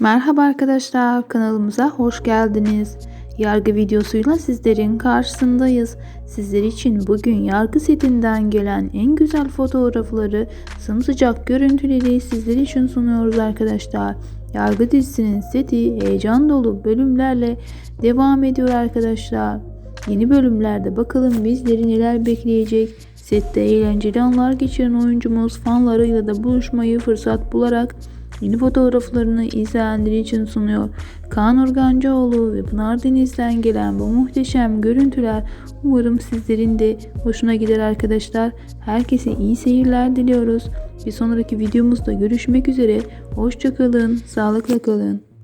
Merhaba arkadaşlar kanalımıza hoş geldiniz. Yargı videosuyla sizlerin karşısındayız. Sizler için bugün yargı setinden gelen en güzel fotoğrafları, sımsıcak görüntüleri sizler için sunuyoruz arkadaşlar. Yargı dizisinin seti heyecan dolu bölümlerle devam ediyor arkadaşlar. Yeni bölümlerde bakalım bizleri neler bekleyecek. Sette eğlenceli anlar geçiren oyuncumuz fanlarıyla da buluşmayı fırsat bularak yeni fotoğraflarını izleyenler için sunuyor. Kaan Organcıoğlu ve Pınar Deniz'den gelen bu muhteşem görüntüler umarım sizlerin de hoşuna gider arkadaşlar. Herkese iyi seyirler diliyoruz. Bir sonraki videomuzda görüşmek üzere. Hoşçakalın, sağlıkla kalın.